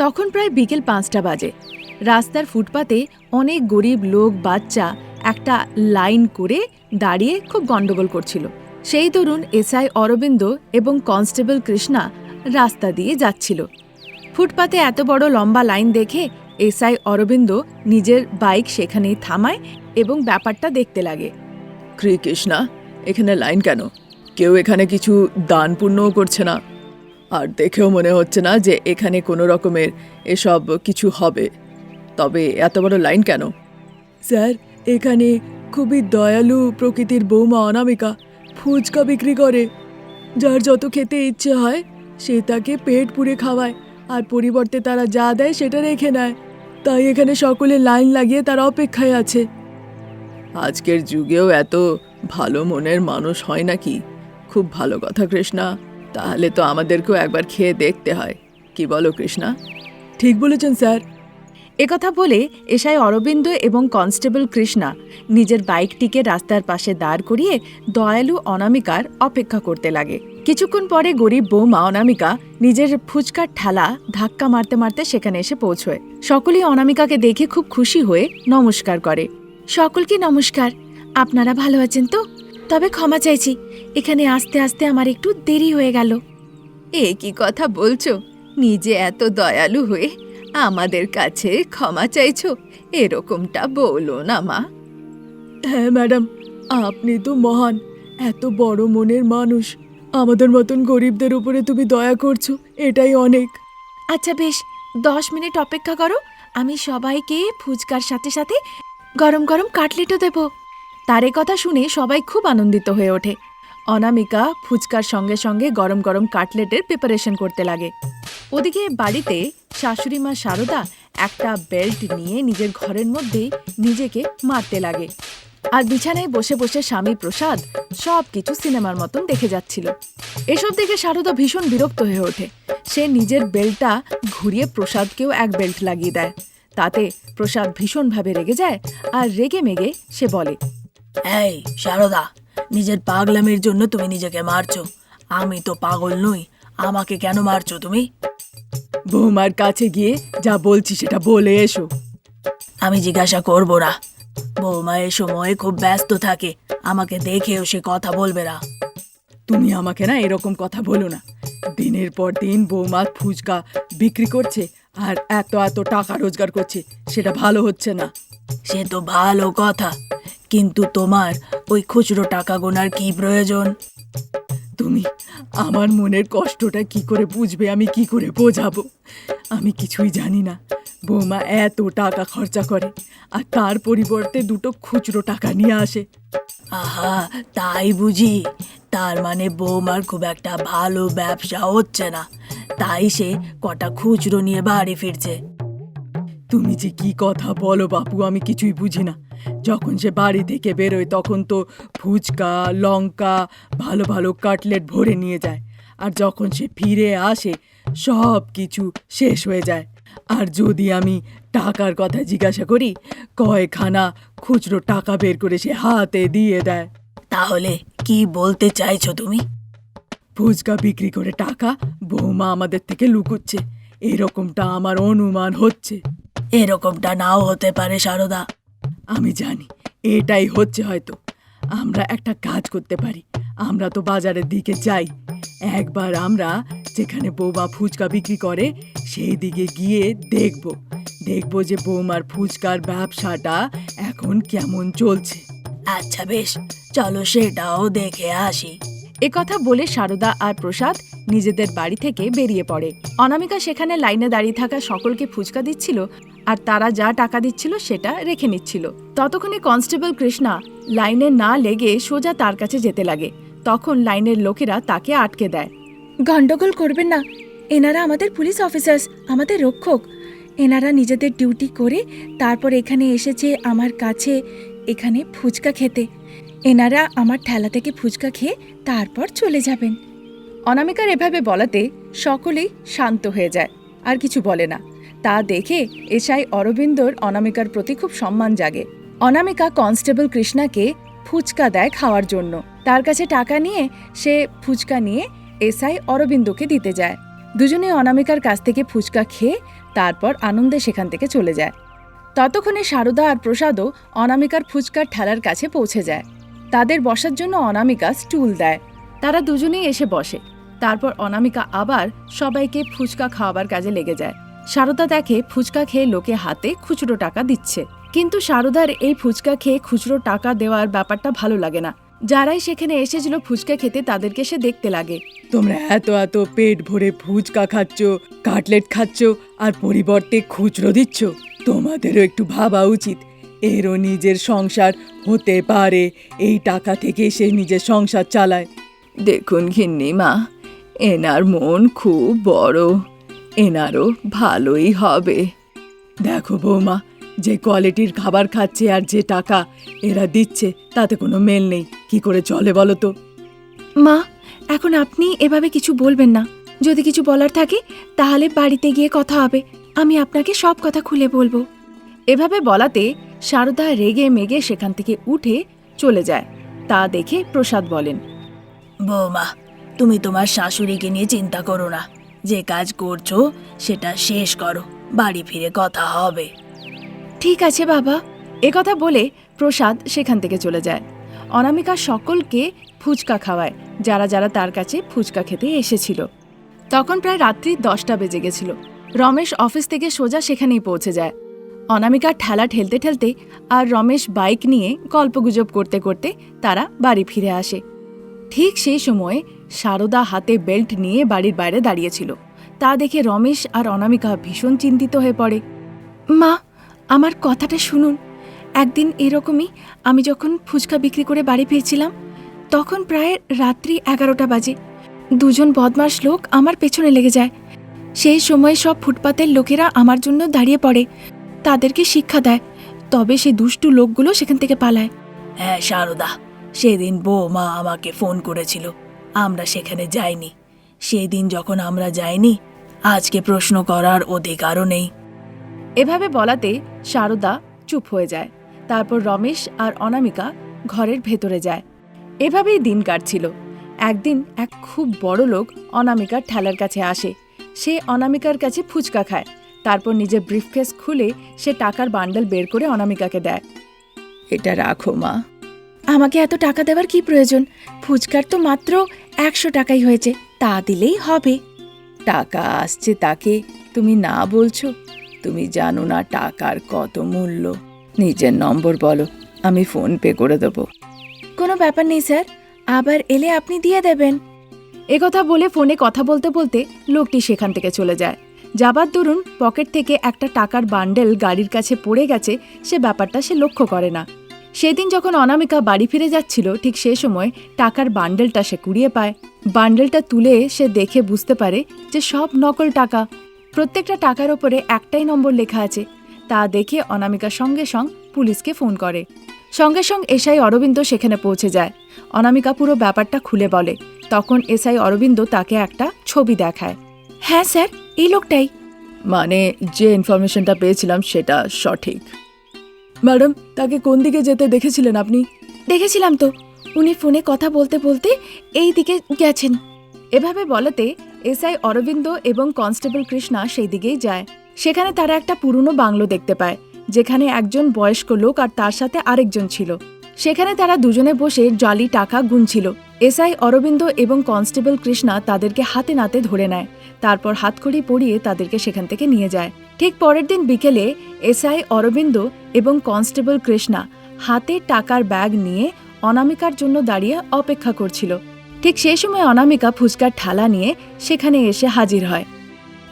তখন প্রায় বিকেল পাঁচটা বাজে। রাস্তার ফুটপাতে অনেক গরিব লোক, বাচ্চা একটা লাইন করে দাঁড়িয়ে খুব গন্ডগোল করছিল। সেই তরুণ এসআই অরবিন্দ এবং কনস্টেবল কৃষ্ণা রাস্তা দিয়ে যাচ্ছিল। ফুটপাতে এত বড় লম্বা লাইন দেখে এসআই অরবিন্দ নিজের বাইক সেখানেই থামায় এবং ব্যাপারটা দেখতে লাগে। কৃষ্ণা, এখানে লাইন কেন? কেউ এখানে কিছু দান পুণ্যও করছে না। আর দেখেও মনে হচ্ছে না যে এখানে কোনো রকমের এসব কিছু হবে। তবে এত বড় লাইন কেন? স্যার এখানে খুবই দয়ালু প্রকৃতির বৌমা অনামিকা ফুচকা বিক্রি করে। যার যত খেতে ইচ্ছে হয় সে তাকে পেট পুড়ে খাওয়ায় আর পরিবর্তে তারা যা দেয় সেটা রেখে নেয়। তাই এখানে সকলে লাইন লাগিয়ে তারা অপেক্ষায় আছে। আজকের যুগেও এত ভালো মনের মানুষ হয় নাকি? খুব ভালো কথা কৃষ্ণা। তাহলে তো আমাদেরকেও একবার খেয়ে দেখতে হয়। কি বলো, কৃষ্ণা? ঠিক বলেছেন, স্যার। একথা বলে এসআই অরবিন্দ এবং কনস্টেবল কৃষ্ণা নিজের বাইকটিকে রাস্তার পাশে দাঁড় করিয়ে দয়ালু অনামিকার অপেক্ষা করতে লাগে। কিছুক্ষণ পরে গরিব বৌমা অনামিকা নিজের ফুচকার ঠালা ধাক্কা মারতে মারতে সেখানে এসে পৌঁছয়। সকলেই অনামিকাকে দেখে খুব খুশি হয়ে নমস্কার করে। সকলকে নমস্কার। আপনারা ভালো আছেন তো? তবে ক্ষমা চাইছি। এখানে আসতে আসতে আমার একটু দেরি হয়ে গেল। এ কি কথা বলছো? নিজে এত দয়ালু হয়ে আমাদের কাছে ক্ষমা চাইছো? এরকমটা বলো না মা। হ্যাঁ ম্যাডাম আপনি তো মহান এত বড় মনের মানুষ। আমাদের মতন গরিবদের উপরে তুমি দয়া করছ এটাই অনেক। আচ্ছা বেশ দশ মিনিট অপেক্ষা করো আমি সবাইকে ফুচকার সাথে সাথে গরম গরম কাটলেটও দেব। তার এ কথা শুনে সবাই খুব আনন্দিত হয়ে ওঠে। অনামিকা ফুচকার সঙ্গে সঙ্গে গরম গরম কাটলেটের প্রিপারেশন করতে লাগে। ওদিকে বাড়িতে শাশুড়ি মা শারদা একটা বেল্ট নিয়ে নিজের ঘরের মধ্যেই নিজেকে মারতে লাগে। আর বিছানায় বসে বসে স্বামী প্রসাদ সব কিছু সিনেমার মতন দেখে যাচ্ছিল। এসব দেখে শারদা ভীষণ বিরক্ত হয়ে ওঠে। সে নিজের বেল্টটা ঘুরিয়ে প্রসাদকেও এক বেল্ট লাগিয়ে দেয়। তাতে প্রসাদ ভীষণভাবে রেগে যায় আর রেগে মেগে সে বলে এই শারদা নিজের পাগলামির জন্য তুমি নিজেকে মারছো। আমি তো পাগল নই, আমাকে কেন মারছো তুমি? বৌমার কাছে গিয়ে যা বলছি সেটা বলে এসো। আমি জিজ্ঞাসা করব না। বৌমা এ সময় খুব ব্যস্ত থাকে, আমাকে দেখেও সে কথা বলবে না। তুমি আমাকে না এরকম কথা বলো না। দিনের পর দিন বৌমা ফুচকা বিক্রি করছে আর এত এত টাকা রোজগার করছে, সেটা ভালো হচ্ছে না। সে তো ভালো কথা। কিন্তু তোমার ওই খুচরো টাকা গোনার কি প্রয়োজন? তুমি, আমার মনের কষ্টটা কি করে বুঝবে? আমি কি করে বোঝাবো? আমি কিছুই জানি না। বৌমা এত টাকা খরচা করে, আর তার পরিবর্তে দুটো খুচরো টাকা নিয়ে আসে। আহা, তাই বুঝি? তার মানে বৌমার খুব একটা ভালো ব্যবসা হচ্ছে না। তাই সে কটা খুচরো নিয়ে বাড়ি ফিরছে। তুমি যে কি কথা বলো বাপু আমি কিছুই বুঝি না। যখন সে বাড়ি থেকে বেরোয় তখন তো ফুচকা লঙ্কা ভালো ভালো কাটলেট ভরে নিয়ে যায়। আর যখন সে ফিরে আসে সব কিছু শেষ হয়ে যায়। আর যদি আমি টাকার কথা জিজ্ঞাসা করি কয়খানা খুচরো টাকা বের করে সে হাতে দিয়ে দেয়। তাহলে কি বলতে চাইছো তুমি? ফুচকা বিক্রি করে টাকা বৌমা আমাদের থেকে লুকোচ্ছে। এরকমটা আমার অনুমান হচ্ছে। এরকমটা নাও হতে পারে সারদা। আমি জানি এটাই হচ্ছে হয়তো। আমরা একটা কাজ করতে পারি। আমরা তো বাজারের দিকে যাই। একবার আমরা যেখানে বৌমা ফুচকা বিক্রি করে সেই দিকে গিয়ে দেখব। দেখব যে বৌমার ফুচকার ব্যবসাটা এখন কেমন চলছে। আচ্ছা বেশ চলো সেটাও দেখে আসি। একথা বলে সারদা আর প্রসাদ নিজেদের বাড়ি থেকে বেরিয়ে পড়ে। অনামিকা সেখানে লাইনে দাঁড়িয়ে থাকা সকলকে ফুচকা দিচ্ছিল আর তারা যা টাকা দিচ্ছিল সেটা রেখে নিচ্ছিল। ততক্ষণে কনস্টেবল কৃষ্ণা লাইনে না লেগে সোজা তার কাছে যেতে লাগে। তখন লাইনের লোকেরা তাকে আটকে দেয়। গণ্ডগোল করবেন না। এনারা আমাদের পুলিশ অফিসার্স, আমাদের রক্ষক। এনারা নিজেদের ডিউটি করে তারপর এখানে এসেছে আমার কাছে এখানে ফুচকা খেতে। এনারা আমার ঠেলা থেকে ফুচকা খেয়ে তারপর চলে যাবেন। অনামিকার এভাবে বলাতে সকলেই শান্ত হয়ে যায়, আর কিছু বলে না। তা দেখে এসআই অরবিন্দর অনামিকার প্রতি খুব সম্মান জাগে। অনামিকা কনস্টেবল কৃষ্ণাকে ফুচকা দেয় খাওয়ার জন্য। তার কাছে টাকা নিয়ে সে ফুচকা নিয়ে এসআই অরবিন্দকে দিতে যায়। দুজনে অনামিকার কাছ থেকে ফুচকা খেয়ে তারপর আনন্দে সেখান থেকে চলে যায়। ততক্ষণে সারদা আর প্রসাদও অনামিকার ফুচকার ঠেলার কাছে পৌঁছে যায়। তাদের বসার জন্য অনামিকা স্টুল দেয়। তারা দুজনেই এসে বসে। তারপর অনামিকা আবার সবাইকে ফুচকা খাওয়াবার কাজে লেগে যায়। সারদা দেখে ফুচকা খেয়ে লোকে হাতে খুচরো টাকা দিচ্ছে। কিন্তু সারদার এই ফুচকা খেয়ে খুচরো টাকা দেওয়ার ব্যাপারটা ভালো লাগে না। যারাই সেখানে এসেছিল ফুচকা খেতে তাদেরকে সে দেখতে লাগে। তোমরা এত এত পেট ভরে ফুচকা খাচ্ছ কাটলেট খাচ্ছ আর পরিবর্তে খুচরো দিচ্ছ তোমাদেরও একটু ভাবা উচিত। এরও নিজের সংসার হতে পারে এই টাকা থেকে সে নিজের সংসার চালায়। দেখুন ঘিন্নি মা এনার মন খুব বড়। এনারও ভালোই হবে। দেখো বৌমা যে কোয়ালিটির খাবার খাচ্ছে আর যে টাকা এরা দিচ্ছে তাতে কোনো মেল নেই। কি করে চলে বলো তো? মা এখন আপনি এভাবে কিছু বলবেন না। যদি কিছু বলার থাকে তাহলে বাড়িতে গিয়ে কথা হবে। আমি আপনাকে সব কথা খুলে বলব। এভাবে বলাতে সারদা রেগে মেগে সেখান থেকে উঠে চলে যায়। তা দেখে প্রসাদ বলেন বৌমা তুমি তোমার শাশুড়িকে নিয়ে চিন্তা করো না। যে কাজ করছ, সেটা শেষ করো। বাড়ি ফিরে কথা হবে। ঠিক আছে বাবা। একথা বলে প্রসাদ সেখান থেকে চলে যায়। অনামিকা সকলকে ফুচকা খাওয়ায়। যারা যারা তার কাছে ফুচকা খেতে এসেছিল। তখন প্রায় রাত্রি দশটা বেজে গেছিল। রমেশ অফিস থেকে সোজা সেখানেই পৌঁছে যায়। অনামিকা ঠেলা ঠেলতে ঠেলতে আর রমেশ বাইক নিয়ে গল্পগুজব করতে করতে তারা বাড়ি ফিরে আসে। ঠিক সেই সময়ে সারদা হাতে বেল্ট নিয়ে বাড়ির বাইরে দাঁড়িয়েছিল। তা দেখে রমেশ আর অনামিকা ভীষণ চিন্তিত হয়ে পড়ে। মা, আমার কথাটা শুনুন। একদিন এরকমই আমি যখন ফুচকা বিক্রি করে বাড়ি ফিরছিলাম, তখন প্রায় রাত্রি এগারোটা বাজে। দুজন বদমাস লোক আমার পেছনে লেগে যায়। সেই সময় সব ফুটপাতের লোকেরা আমার জন্য দাঁড়িয়ে পড়ে। তাদেরকে শিক্ষা দেয়, তবে সেই দুষ্টু লোকগুলো সেখান থেকে পালায়। হ্যাঁ সারদা, সেদিন বৌমা আমাকে ফোন করেছিল। আমরা সেখানে যাইনি। সেদিন যখন আমরা যাইনি আজকে প্রশ্ন করার অধিকারও নেই। এভাবে বলাতে সারদা চুপ হয়ে যায়। তারপর রমেশ আর অনামিকা ঘরের ভেতরে যায়। এভাবেই দিন কাটছিল। একদিন এক খুব বড় লোক অনামিকার ঠেলার কাছে আসে। সে অনামিকার কাছে ফুচকা খায়। তারপর নিজের ব্রিফকেস খুলে সে টাকার বান্ডেল বের করে অনামিকাকে দেয়। এটা রাখো মা। আমাকে এত টাকা দেওয়ার কি প্রয়োজন? ফুচকার তো মাত্র একশো টাকাই হয়েছে, তা দিলেই হবে। টাকা আসছে তাকে, তুমি না বলছো? তুমি জানো না টাকার কত মূল্য। নিজের নম্বর বলো, আমি ফোন পে করে দেবো। কোনো ব্যাপার নেই, স্যার। আবার এলে আপনি দিয়ে দেবেন। একথা বলে ফোনে কথা বলতে বলতে লোকটি সেখান থেকে চলে যায়। যাবার দরুন পকেট থেকে একটা টাকার বান্ডেল গাড়ির কাছে পড়ে গেছে, সে ব্যাপারটা সে লক্ষ্য করে না। সেদিন যখন অনামিকা বাড়ি ফিরে যাচ্ছিল, ঠিক সে সময় টাকার বান্ডেলটা সে কুড়িয়ে পায়। বান্ডেলটা তুলে সে দেখে বুঝতে পারে যে সব নকল টাকা। প্রত্যেকটা টাকার ওপরে একটাই নম্বর লেখা আছে। তা দেখে অনামিকা সঙ্গে সঙ্গ পুলিশকে ফোন করে। সঙ্গে সঙ্গ এসআই অরবিন্দ সেখানে পৌঁছে যায়। অনামিকা পুরো ব্যাপারটা খুলে বলে। তখন এসআই অরবিন্দ তাকে একটা ছবি দেখায়। হ্যাঁ স্যার, এই লোকটাই। মানে যে ইনফরমেশনটা পেয়েছিলাম সেটা সঠিক। ম্যাডাম, তাকে কোন দিকে যেতে দেখেছিলেন আপনি? দেখেছিলাম তো। উনি ফোনে কথা বলতে বলতে এই দিকে গেছেন। এভাবে বলাতে এসআই অরবিন্দ এবং কনস্টেবল কৃষ্ণা সেই দিকেই যায়। সেখানে তারা একটা পুরনো বাংলো দেখতে পায়, যেখানে একজন বয়স্ক লোক আর তার সাথে আরেকজন ছিল। সেখানে তারা দুজনে বসে জলি, টাকা গুনছিল। এসআই অরবিন্দ এবং কনস্টেবল কৃষ্ণা তাদেরকে হাতে নাতে ধরে নেয়। তারপর হাতখড়ি পরিয়ে তাদেরকে সেখান থেকে নিয়ে যায়। ঠিক পরের দিন বিকেলে এসআই অরবিন্দ এবং কনস্টেবল কৃষ্ণা হাতে টাকার ব্যাগ নিয়ে অনামিকার জন্য দাঁড়িয়ে অপেক্ষা করছিল। ঠিক সেই সময় অনামিকা ফুচকার ঠালা নিয়ে সেখানে এসে হাজির হয়।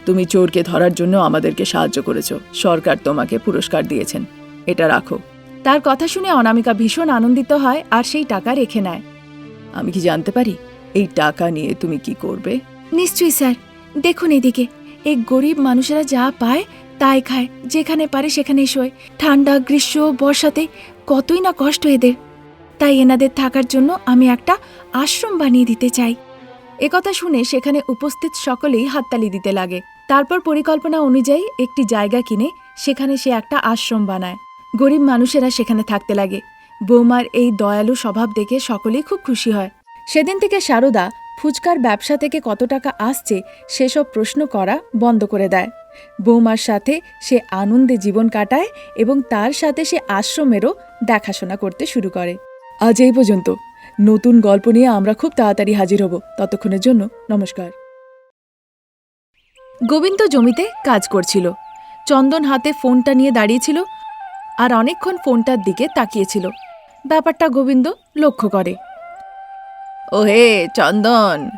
তুমি চোরকে ধরার জন্য আমাদেরকে সাহায্য করেছ। সরকার তোমাকে পুরস্কার দিয়েছেন। এটা রাখো। তার কথা শুনে অনামিকা ভীষণ আনন্দিত হয় আর সেই টাকা রেখে নেয়। আমি কি জানতে পারি? এই টাকা নিয়ে তুমি কি করবে? নিশ্চয়ই স্যার। দেখুন এদিকে, এই গরিব মানুষেরা যা পায় তাই খায়, যেখানে পারে সেখানে শোয়। ঠান্ডা, গ্রীষ্ম, বর্ষাতে কতই না কষ্ট এদের। তাই এনাদের থাকার জন্য আমি একটা আশ্রম বানিয়ে দিতে চাই। একথা শুনে সেখানে উপস্থিত সকলেই হাততালি দিতে লাগে। তারপর পরিকল্পনা অনুযায়ী একটি জায়গা কিনে সেখানে সে একটা আশ্রম বানায়। গরিব মানুষেরা সেখানে থাকতে লাগে। বৌমার এই দয়ালু স্বভাব দেখে সকলেই খুব খুশি হয়। সেদিন থেকে সারদা ফুচকার ব্যবসা থেকে কত টাকা আসছে সেসব প্রশ্ন করা বন্ধ করে দেয়। বৌমার সাথে সে আনন্দে জীবন কাটায় এবং তার সাথে সে আশ্রমেরও দেখাশোনা করতে শুরু করে। আজ এই পর্যন্ত। নতুন গল্প নিয়ে আমরা খুব তাড়াতাড়ি হাজির হব। ততক্ষণের জন্য নমস্কার। গোবিন্দ জমিতে কাজ করছিল। চন্দন হাতে ফোনটা নিয়ে দাঁড়িয়েছিল আর অনেকক্ষণ ফোনটার দিকে তাকিয়েছিল। ব্যাপারটা গোবিন্দ লক্ষ্য করে। ওহে চন্দন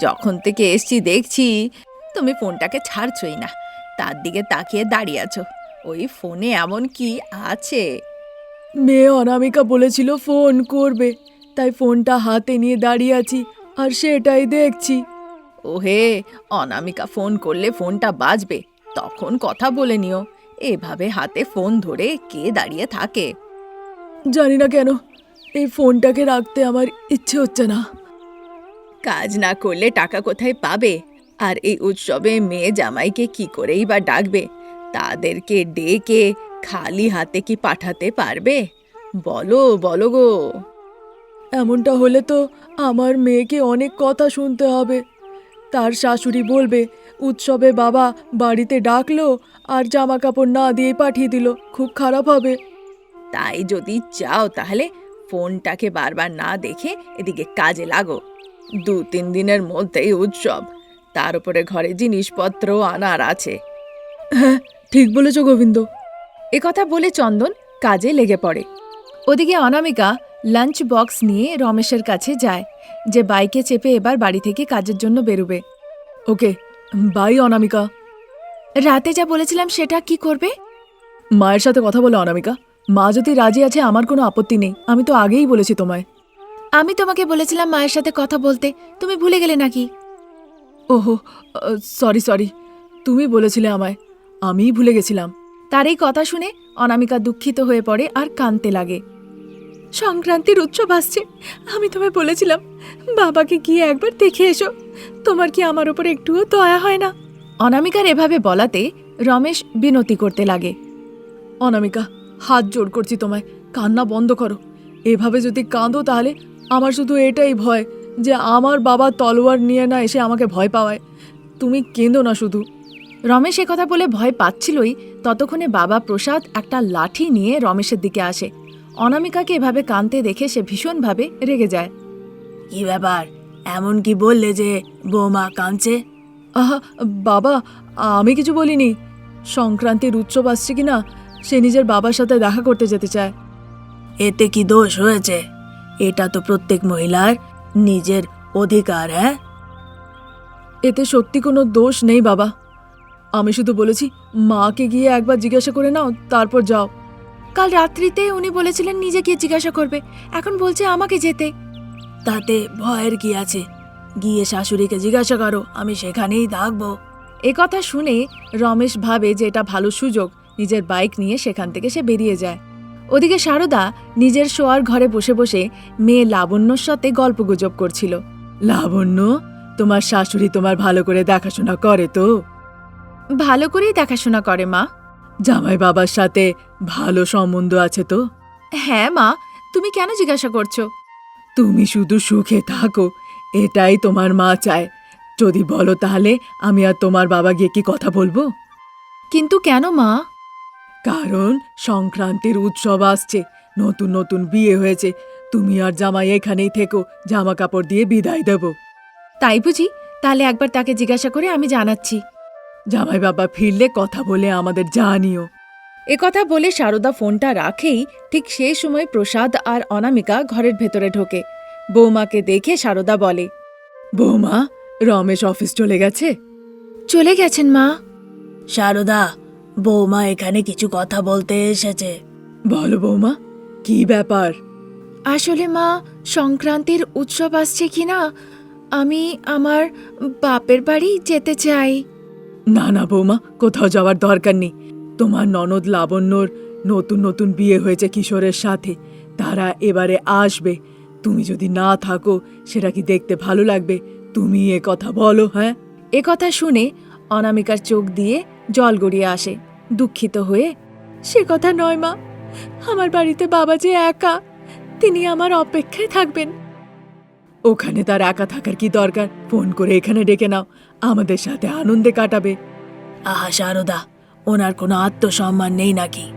যখন থেকে এসছি দেখছি তুমি ফোনটাকে ছাড়ছই না তার দিকে তাকিয়ে দাঁড়িয়ে আছো ওই ফোনে এমন কি আছে? মেয়ে অনামিকা বলেছিল ফোন করবে তাই ফোনটা হাতে নিয়ে দাঁড়িয়ে আছি আর সেটাই দেখছি। ওহে অনামিকা ফোন করলে ফোনটা বাজবে তখন কথা বলে নিও এভাবে হাতে ফোন ধরে কে দাঁড়িয়ে থাকে? জানি না কেন এই ফোনটাকে রাখতে আমার ইচ্ছে হচ্ছে না। কাজ না করলে টাকা কোথায় পাবে? আর এই উৎসবে মেয়ে জামাইকে কি করেই বা ডাকবে? তাদেরকে ডেকে খালি হাতে কি পাঠাতে পারবে? বলো বলো গো। এমনটা হলে তো আমার মেয়েকে অনেক কথা শুনতে হবে। তার শাশুড়ি বলবে উৎসবে বাবা বাড়িতে ডাকলো আর জামা কাপড় না দিয়ে পাঠিয়ে দিল খুব খারাপ হবে। তাই যদি চাও তাহলে ফোনটাকে বারবার না দেখে এদিকে কাজে লাগো। দু তিন দিনের মধ্যেই উৎসব। তার উপরে ঘরে জিনিসপত্র আনার আছে। হ্যাঁ ঠিক বলেছ গোবিন্দ। একথা বলে চন্দন কাজে লেগে পড়ে। ওদিকে অনামিকা লাঞ্চ বক্স নিয়ে রমেশের কাছে যায়, যে বাইকে চেপে এবার বাড়ি থেকে কাজের জন্য বেরোবে। Okay bye Anamika. রাতে যা বলেছিলাম সেটা কি করবে? মায়ের সাথে কথা বলে অনামিকা। মা যদি রাজি আছে, আমার কোনো আপত্তি নেই। আমি তো আগেই বলেছি তোমায়। আমি তোমাকে বলেছিলাম মায়ের সাথে কথা বলতে। তুমি ভুলে গেলে নাকি? ওহো সরি সরি তুমি বলেছিলে আমায়। আমিই ভুলে গেছিলাম। তার এই কথা শুনে অনামিকা দুঃখিত হয়ে পড়ে আর কাঁদতে লাগে। সংক্রান্তির উৎসব আসছে। আমি তোমায় বলেছিলাম বাবাকে গিয়ে একবার দেখে এসো। তোমার কি আমার ওপর একটুও দয়া হয় না? অনামিকার এভাবে বলাতে রমেশ বিনতি করতে লাগে। অনামিকা হাত জোড় করছি তোমায়। কান্না বন্ধ করো। এভাবে যদি কাঁদো তাহলে আমার শুধু এটাই ভয় যে আমার বাবা তলোয়ার নিয়ে না এসে আমাকে ভয় পাওয়ায়। তুমি কেঁদো না শুধু। রমেশ এ কথা বলে ভয় পাচ্ছিলই। ততক্ষণে বাবা প্রসাদ একটা লাঠি নিয়ে রমেশের দিকে আসে। অনামিকাকে এভাবে কাঁদতে দেখে সে ভীষণভাবে রেগে যায়। কি ব্যাপার? এমন কি বললে যে বৌমা কাঁদছে? আহা বাবা আমি কিছু বলিনি। সংক্রান্তির উৎসব আসছে কি না সে নিজের বাবার সাথে দেখা করতে যেতে চায়। এতে কি দোষ হয়েছে এটা তো প্রত্যেক মহিলার নিজের অধিকার হ্যাঁ? এতে সত্যি কোনো দোষ নেই বাবা। আমি শুধু বলেছি মাকে গিয়ে একবার জিজ্ঞাসা করে নাও তারপর যাও। কাল রাত্রিতে উনি বলেছিলেন নিজে গিয়ে জিজ্ঞাসা করবে। এখন বলছে আমাকে যেতে। তাতে ভয়ের কি আছে? গিয়ে শাশুড়িকে জিজ্ঞাসা করো আমি সেখানেই থাকব। এ কথা শুনে রমেশ ভাবে যে এটা ভালো সুযোগ নিজের বাইক নিয়ে সেখান থেকে সে বেরিয়ে যায়। ওদিকে সারদা নিজের শোয়ার ঘরে বসে বসে মেয়ে লাবণ্যর সাথে গল্পগুজব করছিল। লাবণ্য তোমার শাশুড়ি তোমার ভালো করে দেখাশোনা করে তো? ভালো করেই দেখাশোনা করে মা। জামাই বাবার সাথে ভালো সম্বন্ধ আছে তো? হ্যাঁ মা তুমি কেন জিজ্ঞাসা করছ? তুমি শুধু সুখে থাকো এটাই তোমার মা চায়। যদি বলো তাহলে আমি আর তোমার বাবা গিয়ে কি কথা বলব? কিন্তু কেন মা? কারণ সংক্রান্তির উৎসব আসছে নতুন নতুন বিয়ে হয়েছে। তুমি আর জামাই এখানেই থেকো জামা কাপড় দিয়ে বিদায় দেব। তাই বুঝি? তাহলে একবার তাকে জিজ্ঞাসা করে আমি জানাচ্ছি। জামাই বাবা ফিরলে কথা বলে আমাদের জানিও। একথা বলে সারদা ফোনটা রাখেই ঠিক সেই সময় প্রসাদ আর অনামিকা ঘরের ভেতরে ঢোকে। বৌমাকে দেখে সারদা বলে বৌমা রমেশ অফিস চলে গেছে? চলে গেছেন মা। সারদা বৌমা এখানে কিছু কথা বলতে এসেছে। বলো বৌমা কি ব্যাপার? আসলে মা সংক্রান্তির উৎসব আসছে কি না আমি আমার বাপের বাড়ি যেতে চাই। না না বৌমা কোথাও যাওয়ার দরকার নেই। তোমার ননদ লাবণ্যর নতুন নতুন বিয়ে হয়েছে কিশোরের সাথে। তারা এবারে আসবে। তুমি যদি না থাকো সেটা কি দেখতে ভালো লাগবে? তুমি এ কথা বলো হ্যাঁ? এ কথা শুনে অনামিকার চোখ দিয়ে জল গড়িয়ে আসে। দুঃখিত হয়ে, সে কথা নয় মা। আমার বাড়িতে বাবা যে একা, তিনি আমার অপেক্ষায় থাকবেন। ওখানে তার একা থাকার কি দরকার? ফোন করে এখানে ডেকে নাও। আমাদের সাথে আনন্দে কাটাবে। আহা, সারদা, ওনার কোনো আত্মসম্মান নেই নাকি?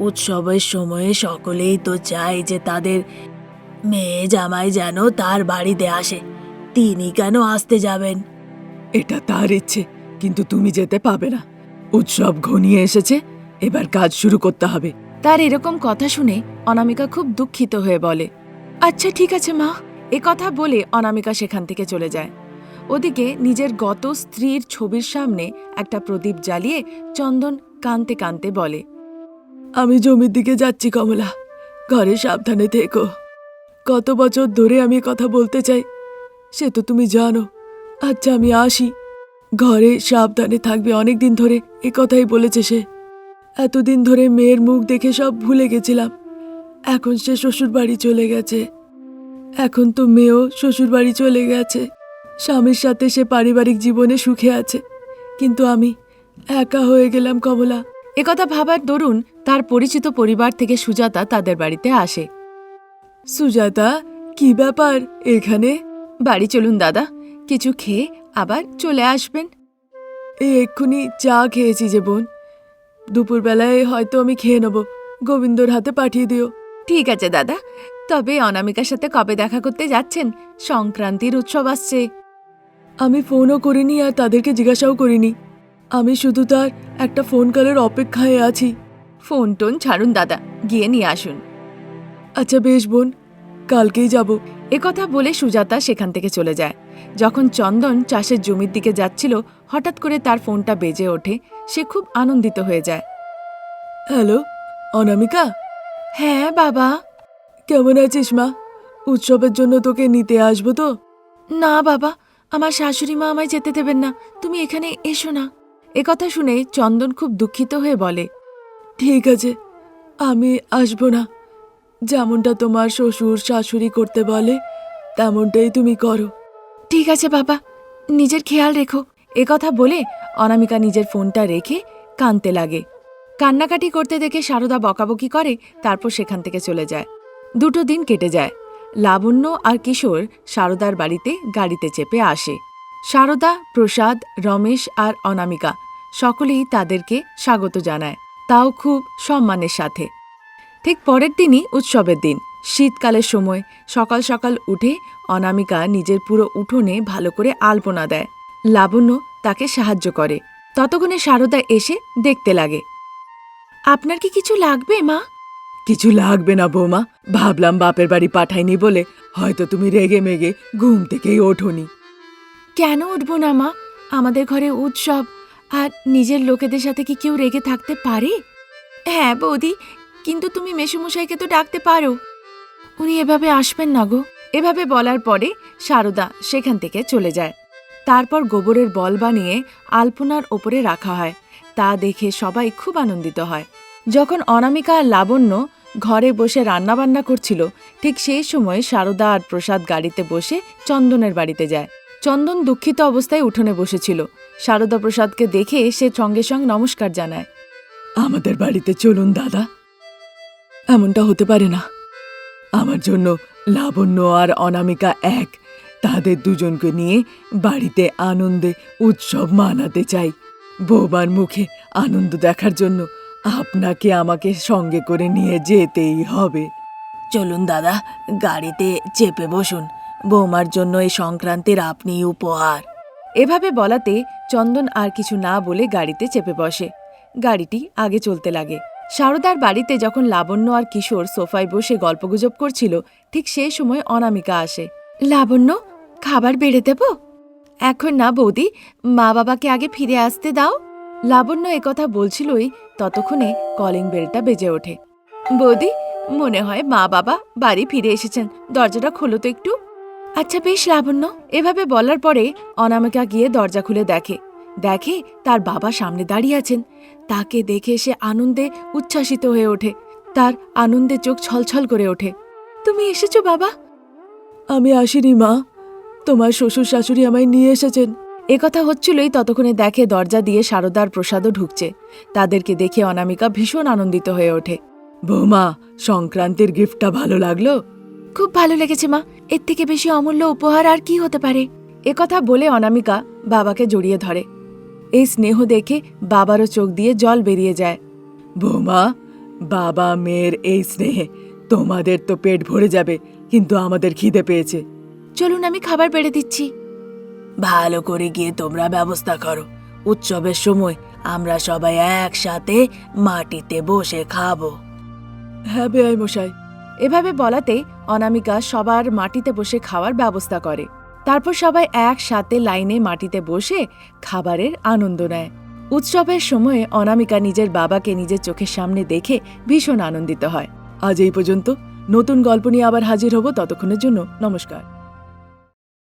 উৎসবের সময়ে সকলেই তো চায় যে তাদের মেয়ে জামাই যেন তার বাড়িতে আসে। তিনি কেন আসতে যাবেন? এটা তার ইচ্ছে, কিন্তু তুমি যেতে পাবে না। উৎসব ঘনিয়ে এসেছে, এবার কাজ শুরু করতে হবে। তার এরকম কথা শুনে অনামিকা খুব দুঃখিত হয়ে বলে আচ্ছা ঠিক আছে মা। এ কথা বলে অনামিকা সেখান থেকে চলে যায়। ওদিকে নিজের গত স্ত্রীর ছবির সামনে একটা প্রদীপ জ্বালিয়ে চন্দন কানতে কানতে বলে, আমি জমির দিকে যাচ্ছি কমলা, ঘরে সাবধানে থেকো। কত বছর ধরে আমি কথা বলতে চাই, সে তো তুমি জানো। আচ্ছা আমি আসি। ঘরে সাবধানে থাকবে অনেক দিন ধরে এ কথাই বলেছে সে। এতদিন ধরে মেয়ের মুখ দেখে সব ভুলে গেছিলাম। এখন সে শ্বশুর বাড়ি চলে গেছে। এখন তো মেয়েও শ্বশুর বাড়ি চলে গেছে। স্বামীর সাথে সে পারিবারিক জীবনে সুখে আছে। কিন্তু আমি একা হয়ে গেলাম কমলা। একথা ভাবার দরুন তার পরিচিত পরিবার থেকে সুজাতা তাদের বাড়িতে আসে। সুজাতা কি ব্যাপার এখানে? বাড়ি চলুন দাদা। কিছু খেয়ে আবার চলে আসবেন। এই এক্ষুনি চা খেয়েছি যে বোন। দুপুরবেলায় হয়তো আমি খেয়ে নেব। গোবিন্দর হাতে পাঠিয়ে দিও। ঠিক আছে দাদা। তবে অনামিকার সাথে কবে দেখা করতে যাচ্ছেন? সংক্রান্তির উৎসব আসছে। আমি ফোনও করিনি আর তাদেরকে জিজ্ঞাসাও করিনি। আমি শুধু তার একটা ফোন কলের অপেক্ষায় আছি। ফোন টোন ছাড়ুন দাদা গিয়ে নিয়ে আসুন। আচ্ছা বেশ বোন কালকেই যাব। একথা বলে সুজাতা সেখান থেকে চলে যায়। যখন চন্দন চাষের জমির দিকে যাচ্ছিল হঠাৎ করে তার ফোনটা বেজে ওঠে। সে খুব আনন্দিত হয়ে যায়। হ্যালো অনামিকা? হ্যাঁ বাবা। কেমন আছিস মা? উৎসবের জন্য তোকে নিতে আসব তো? না বাবা। আমার শাশুড়ি মা আমায় যেতে দেবেন না। তুমি এখানে এসো না। একথা শুনে চন্দন খুব দুঃখিত হয়ে বলে ঠিক আছে আমি আসব না। যেমনটা তোমার শ্বশুর, শাশুড়ি করতে বলে, তেমনটাই তুমি করো। ঠিক আছে বাবা, নিজের খেয়াল রেখো। একথা বলে অনামিকা নিজের ফোনটা রেখে কানতে লাগে। কান্নাকাটি করতে দেখে সারদা বকাবকি করে, তারপর সেখান থেকে চলে যায়। দুটো দিন কেটে যায়। লাবণ্য আর কিশোর সারদার বাড়িতে গাড়িতে চেপে আসে। সারদা, প্রসাদ, রমেশ আর অনামিকা সকলেই তাদেরকে স্বাগত জানায়। তাও খুব সম্মানের সাথে। ঠিক পরের দিনই উৎসবের দিন। শীতকালের সময় সকাল সকাল উঠে অনামিকা নিজের পুরো উঠোনে ভালো করে আলপনা দেয়। লাবণ্য তাকে সাহায্য করে। ততক্ষণে সারদা এসে দেখতে লাগে। আপনার কি কিছু লাগবে মা? কিছু লাগবে না বৌমা। ভাবলাম বাপের বাড়ি পাঠাইনি বলে হয়তো তুমি রেগে মেগে ঘুম থেকেই ওঠোনি। কেন উঠবো না মা? আমাদের ঘরে উৎসব। আর নিজের লোকেদের সাথে কি কেউ রেগে থাকতে পারে? হ্যাঁ বৌদি কিন্তু তুমি মেসুমশাইকে তো ডাকতে পারো। উনি এভাবে আসবেন না গো। এভাবে বলার পরে সারদা সেখান থেকে চলে যায়। তারপর গোবরের বল বানিয়ে আলপনার ওপরে রাখা হয়। তা দেখে সবাই খুব আনন্দিত হয়। যখন অনামিকা আর লাবণ্য ঘরে বসে রান্নাবান্না করছিল, ঠিক সেই সময় সারদা আর প্রসাদ গাড়িতে বসে চন্দনের বাড়িতে যায়। চন্দন দুঃখিত অবস্থায় উঠোনে বসেছিল। সারদা প্রসাদকে দেখে সে সঙ্গে সঙ্গে নমস্কার জানায়। আমাদের বাড়িতে চলুন, দাদা। এমনটা হতে পারে না। আমার জন্য লাবণ্য আর অনামিকা এক। তাদের দুজনকে নিয়ে বাড়িতে আনন্দে উৎসব মানাতে চাই। বৌমার মুখে আনন্দ দেখার জন্য আপনাকে আমাকে সঙ্গে করে নিয়ে যেতেই হবে। চলুন দাদা, গাড়িতে চেপে বসুন। বৌমার জন্য এই সংক্রান্তির আপনি উপহার। এভাবে বলাতে চন্দন আর কিছু না বলে গাড়িতে চেপে বসে। গাড়িটি আগে চলতে লাগে। সারদার বাড়িতে যখন লাবণ্য আর কিশোর সোফায় বসে গল্পগুজব করছিল, ঠিক সেই সময় অনামিকা আসে। লাবণ্য, খাবার বেড়ে দেব? এখন না বৌদি, মা বাবাকে আগে ফিরে আসতে দাও। লাবণ্য একথা বলছিলই ততক্ষণে কলিং বেলটা বেজে ওঠে। বৌদি, মনে হয় মা বাবা বাড়ি ফিরে এসেছেন, দরজাটা খোলো তো একটু। আচ্ছা বেশ লাবণ্য। এভাবে বলার পরে অনামিকা গিয়ে দরজা খুলে দেখে। দেখে তার বাবা সামনে দাঁড়িয়ে আছেন। তাকে দেখে সে আনন্দে উচ্ছ্বাসিত হয়ে ওঠে। তার আনন্দে চোখ ছলছল করে ওঠে। তুমি এসেছ বাবা? আমি আসিনি মা। তোমার শ্বশুর শাশুড়ি আমায় নিয়ে এসেছেন। একথা হচ্ছিলই ততক্ষণে দেখে দরজা দিয়ে সারদার প্রসাদও ঢুকছে। তাদেরকে দেখে অনামিকা ভীষণ আনন্দিত হয়ে ওঠে। বৌমা সংক্রান্তির গিফটটা ভালো লাগল? খুব ভালো লেগেছে মা। এর থেকে বেশি অমূল্য উপহার আর কি হতে পারে? একথা বলে অনামিকা বাবাকে জড়িয়ে ধরে। এই স্নেহ দেখে বাবারও চোখ দিয়ে জল বেরিয়ে যায়। বৌমা বাবা মেয়ের এই স্নেহে তোমাদের তো পেট ভরে যাবে কিন্তু আমাদের খিদে পেয়েছে। চলুন আমি খাবার বেড়ে দিচ্ছি। ভালো করে গিয়ে তোমরা ব্যবস্থা করো। উৎসবের সময় আমরা সবাই একসাথে মাটিতে বসে খাব। হ্যাঁ বেআই মশাই। এভাবে বলাতে অনামিকা সবার মাটিতে বসে খাওয়ার ব্যবস্থা করে। তারপর সবাই একসাথে লাইনে মাটিতে বসে খাবারের আনন্দ নেয়। উৎসবের সময়ে অনামিকা নিজের বাবাকে নিজের চোখের সামনে দেখে ভীষণ আনন্দিত হয়। আজ এই পর্যন্ত। নতুন গল্প নিয়ে আবার হাজির হব ততক্ষণের জন্য। নমস্কার।